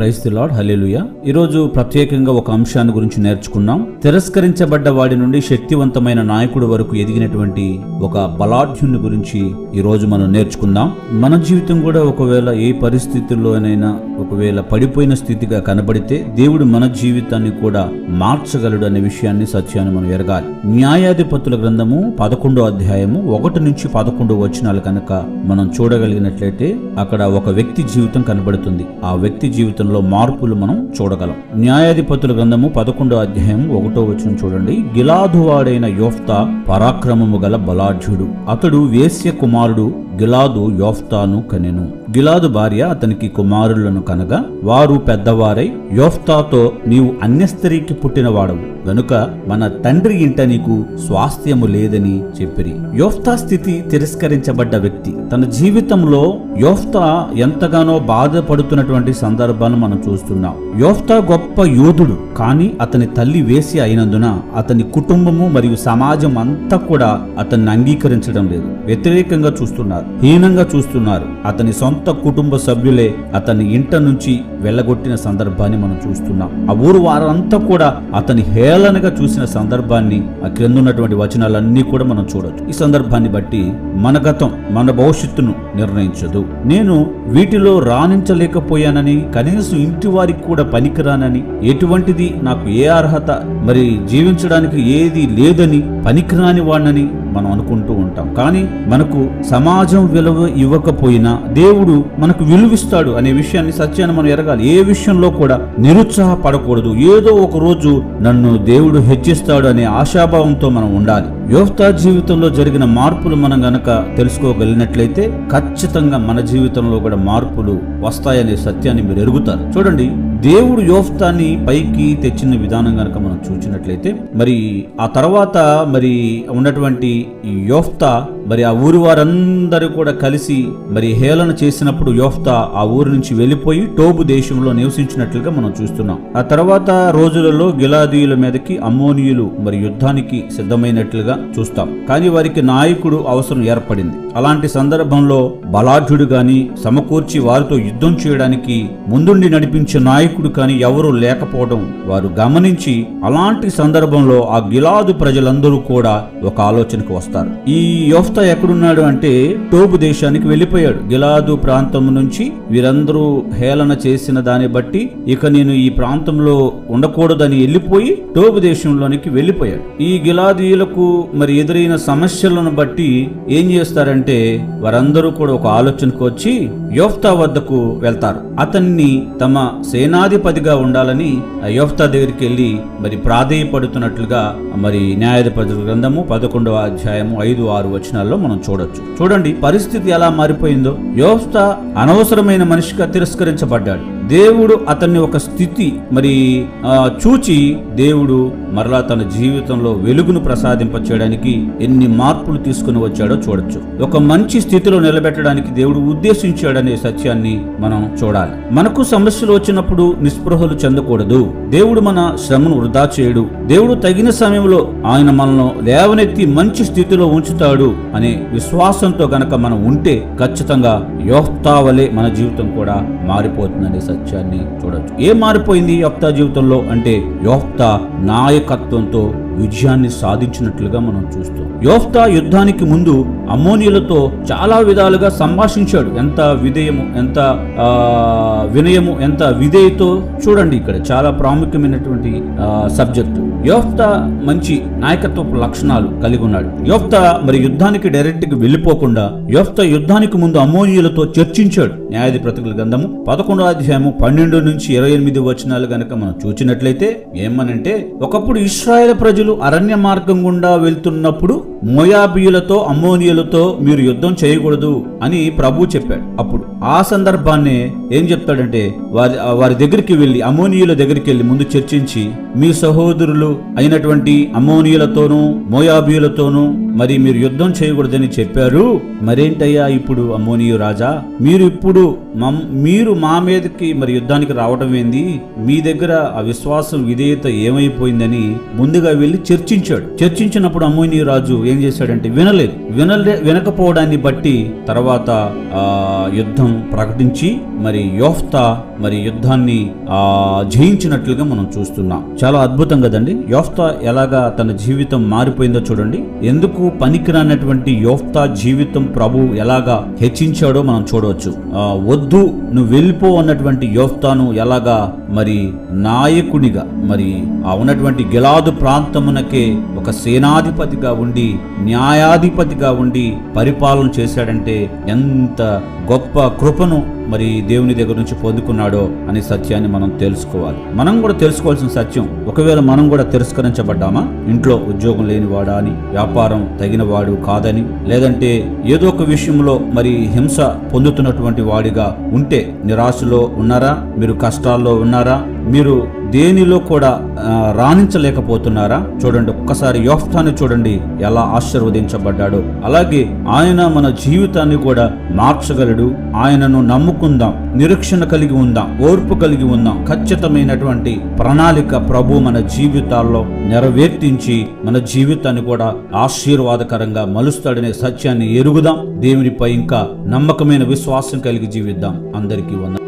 Praise the lord hallelujah ఈరోజు ప్రత్యేకంగా ఒక అంశాన్ని గురించి నేర్చుకున్నాం. తిరస్కరించబడ్డ వాడి నుండి శక్తివంతమైన నాయకుడు వరకు ఎదిగినటువంటి ఒక బలాఢ్యుని గురించి ఈరోజు మనం నేర్చుకుందాం. మన జీవితం కూడా ఒకవేళ ఏ పరిస్థితుల్లోనైనా ఒకవేళ పడిపోయిన స్థితిగా కనబడితే దేవుడు మన జీవితాన్ని కూడా మార్చగలడు అనే విషయాన్ని సత్యాన్ని మనం ఎరగాలి. న్యాయాధిపతుల గ్రంథము పదకొండో అధ్యాయము ఒకటి నుంచి పదకొండు వచనాలు కనుక మనం చూడగలిగినట్లయితే అక్కడ ఒక వ్యక్తి జీవితం కనబడుతుంది. ఆ వ్యక్తి విధానంలో మార్పులు మనం చూడగలం. న్యాయాధిపతుల గ్రంథము పదకొండో అధ్యాయం ఒకటో వచ్చిన చూడండి. గిలాదువాడైన యోఫ్తా పరాక్రమము గల బలాఢ్యుడు. అతడు వేశ్య కుమారుడు గిలాదు యోఫ్తాను కనెను. గిలాదు భార్య అతనికి కుమారులను కనగా వారు పెద్దవారై యోఫ్తాతో నీవు అన్యస్త్రీకి పుట్టినవాడవు. గనుక మన తండ్రి ఇంట నీకు స్వాస్థ్యము లేదని చెప్పిరి. యోఫ్తా స్థితి తిరస్కరించబడ్డ వ్యక్తి. తన జీవితంలో యోఫ్తా ఎంతగానో బాధపడుతున్నటువంటి సందర్భాన్ని మనం చూస్తున్నాం. యోఫ్తా గొప్ప యోధుడు కానీ అతని తల్లి వేసి అయినందున అతని కుటుంబము మరియు సమాజం అంతా కూడా అతన్ని అంగీకరించడం లేదు. వ్యతిరేకంగా చూస్తున్నారు హీనంగా చూస్తున్నారు. అతని సొంత కుటుంబ సభ్యులే అతని ఇంట నుంచి వెళ్ళగొట్టిన సందర్భాన్ని మనం చూస్తున్నాం. ఆ ఊరు వారంతా కూడా అతని హేళనగా చూసిన సందర్భాన్ని ఆ క్రింద ఉన్నటువంటి వచనాలన్నీ కూడా మనం చూడొచ్చు. ఈ సందర్భాన్ని బట్టి మన గతం మన భవిష్యత్తును నిర్ణయించదు. నేను వీటిలో రాణించలేకపోయానని కనీసం ఇంటి వారికి కూడా పనికిరానని ఎటువంటిది నాకు ఏ అర్హత? మరి జీవించడానికి ఏది లేదని పనికిరాని వాడినని మనం అనుకుంటూ ఉంటాం. కానీ మనకు సమాజం విలువ ఇవ్వకపోయినా దేవుడు మనకు విలువిస్తాడు అనే విషయాన్ని సత్యాన్ని మనం ఎరగాలి. ఏ విషయంలో కూడా నిరుత్సాహపడకూడదు. ఏదో ఒక రోజు నన్ను దేవుడు హెచ్చిస్తాడు అనే ఆశాభావంతో మనం ఉండాలి. యోఫ్తా జీవితంలో జరిగిన మార్పులు మనం గనక తెలుసుకోగలిగినట్లయితే ఖచ్చితంగా మన జీవితంలో కూడా మార్పులు వస్తాయనే సత్యాన్ని మీరు ఎరుగుతారు. చూడండి దేవుడు యోఫ్తాన్ని పైకి తెచ్చిన విధానం కనుక మనం చూసినట్లయితే మరి ఆ తర్వాత మరి ఉన్నటువంటి ఈ యోఫ్తా మరి ఆ ఊరి వారందరూ కూడా కలిసి మరి హేళన చేసినప్పుడు యోఫ్తా ఆ ఊరి నుంచి వెళ్ళిపోయి టోబు దేశంలో నివసించినట్లుగా మనం చూస్తున్నాం. ఆ తర్వాత రోజులలో గిలాదీయుల మీదకి అమ్మోనియులు మరి యుద్ధానికి సిద్ధమైనట్లుగా చూస్తాం. కానీ వారికి నాయకుడు అవసరం ఏర్పడింది. అలాంటి సందర్భంలో బలాఢ్యుడు గాని సమకూర్చి వారితో యుద్ధం చేయడానికి ముందుండి నడిపించే నాయకుడు కాని ఎవరూ లేకపోవడం వారు గమనించి అలాంటి సందర్భంలో ఆ గిలాదు ప్రజలందరూ కూడా ఒక ఆలోచనకు వస్తారు. ఈ యోఫ్తా ఎక్కడున్నాడు అంటే టోబు దేశానికి వెళ్ళిపోయాడు. గిలాదు ప్రాంతం నుంచి వీరందరూ హేళన చేసిన దాన్ని బట్టి ఇక నేను ఈ ప్రాంతంలో ఉండకూడదని వెళ్ళిపోయి టోబు దేశంలోనికి వెళ్ళిపోయాడు. ఈ గిలాదీయులకు మరి ఎదురైన సమస్యలను బట్టి ఏం చేస్తారంటే వారందరూ కూడా ఒక ఆలోచనకు వచ్చి యోఫ్తా వద్దకు వెళ్తారు. అతన్ని తమ సేనా సేనాధిపతిగా ఉండాలని ఆ యోఫ్తా దగ్గరికి వెళ్ళి మరి ప్రాధేయపడుతున్నట్లుగా మరి న్యాయాధిపతి గ్రంథము పదకొండవ అధ్యాయము ఐదు ఆరు వచనాల్లో మనం చూడొచ్చు. చూడండి పరిస్థితి ఎలా మారిపోయిందో. యోఫ్తా అనవసరమైన మనిషిగా తిరస్కరించబడ్డాడు. దేవుడు అతన్ని ఒక స్థితి మరి చూచి దేవుడు మరలా తన జీవితంలో వెలుగును ప్రసాదింప చేయడానికి ఎన్ని మార్పులు తీసుకుని వచ్చాడో చూడొచ్చు. ఒక మంచి స్థితిలో నిలబెట్టడానికి దేవుడు ఉద్దేశించాడనే సత్యాన్ని మనం చూడాలి. మనకు సమస్యలు వచ్చినప్పుడు నిస్పృహలు చెందకూడదు. దేవుడు మన శ్రమను వృధా చేయడు. దేవుడు తగిన సమయంలో ఆయన మనల్ని లేవనెత్తి మంచి స్థితిలో ఉంచుతాడు అనే విశ్వాసంతో గనక మనం ఉంటే ఖచ్చితంగా యోక్తా వలె మన జీవితం కూడా మారిపోతుందనే సత్యాన్ని చూడొచ్చు. ఏం మారిపోయింది యోక్తా జీవితంలో? అంటే యోక్తా నాయకత్వంతో విజయాన్ని సాధించినట్లుగా మనం చూస్తాం. యోఫ్తా యుద్ధానికి ముందు అమ్మోనియులతో చాలా విధాలుగా సంభాషించాడు. ఎంత విధేయము ఎంత వినయము ఎంత విధేయతో చూడండి ఇక్కడ. చాలా ప్రాముఖ్యమైనటువంటి సబ్జెక్టు. యోఫ్తా మంచి నాయకత్వపు లక్షణాలు కలిగి ఉన్నాడు. యోఫ్తా మరి యుద్ధానికి డైరెక్ట్గా వెళ్ళిపోకుండా యోఫ్తా యుద్ధానికి ముందు అమ్మోనియులతో చర్చించాడు. న్యాయాధిపతుల గ్రంథము పదకొండో అధ్యాయము పన్నెండు నుంచి ఇరవై ఎనిమిది వచనాలు గనక మనం చూచినట్లయితే ఏమనంటే ఒకప్పుడు ఇస్రాయేల్ ప్రజలు అరణ్య మార్గం గుండా వెళ్తున్నప్పుడు మోయాబియులతో అమ్మోనియులతో మీరు యుద్ధం చేయకూడదు అని ప్రభు చెప్పాడు. అప్పుడు ఆ సందర్భాన్ని ఏం చెప్తాడంటే వారి వారి దగ్గరికి వెళ్ళి అమోనియుల దగ్గరికి వెళ్ళి ముందు చర్చించి మీ సహోదరులు అయినటువంటి అమోనియులతోనూ మోయాబియులతోనూ మరి మీరు యుద్ధం చేయకూడదని చెప్పారు. మరేంటయ్యా ఇప్పుడు అమ్మోనియు రాజా? మీరు ఇప్పుడు మీరు మా మీదకి మరి యుద్ధానికి రావడం ఏంది? మీ దగ్గర ఆ విశ్వాసం విధేయత ఏమైపోయిందని ముందుగా వెళ్ళి చర్చించాడు. చర్చించినప్పుడు అమ్మోనియు రాజు ఏం చేశాడంటే వినలేదు. వినలే వినకపోవడాన్ని బట్టి తర్వాత ఆ యుద్ధం ప్రకటించి మరి యోఫ్తా మరి యుద్ధాన్ని ఆ జయించినట్లుగా మనం చూస్తున్నాం. చాలా అద్భుతం కదండి? యోఫ్తా ఎలాగా తన జీవితం మారిపోయిందో చూడండి. ఎందుకు పనికిరానటువంటి యోఫ్తా జీవితం ప్రభు ఎలాగా హెచ్చించాడో మనం చూడవచ్చు. ఆ వద్దు నువ్వు వెళ్ళిపో అన్నటువంటి యోఫ్తాను ఎలాగా మరి నాయకునిగా మరి ఆ ఉన్నటువంటి గిలాదు ప్రాంతమునకే ఒక సేనాధిపతిగా ఉండి న్యాయాధిపతిగా ఉండి పరిపాలన చేశాడంటే ఎంత గొప్ప కృపను మరి దేవుని దగ్గర నుంచి పొందుకున్నాడో అనే సత్యాన్ని మనం తెలుసుకోవాలి. మనం కూడా తెలుసుకోవాల్సిన సత్యం ఒకవేళ మనం కూడా తిరస్కరించబడ్డామా? ఇంట్లో ఉద్యోగం లేనివాడా అని వ్యాపారం తగినవాడు కాదని లేదంటే ఏదో ఒక విషయంలో మరి హింస పొందుతున్నటువంటి వాడిగా ఉంటే నిరాశలో ఉన్నారా? మీరు కష్టాల్లో ఉన్నారా? మీరు దేనిలో కూడా రాణించలేకపోతున్నారా? చూడండి ఒక్కసారి యోఫ్తాన్ని చూడండి ఎలా ఆశీర్వదించబడ్డాడు. అలాగే ఆయన మన జీవితాన్ని కూడా మార్చగలడు. ఆయనను నమ్ముకుందాం నిరీక్షణ కలిగి ఉందాం ఓర్పు కలిగి ఉందాం. ఖచ్చితమైనటువంటి ప్రణాళిక ప్రభు మన జీవితాల్లో నెరవేర్తించి మన జీవితాన్ని కూడా ఆశీర్వాదకరంగా మలుస్తాడనే సత్యాన్ని ఎరుగుదాం. దేవునిపై ఇంకా నమ్మకమైన విశ్వాసం కలిగి జీవిద్దాం. అందరికీ వంద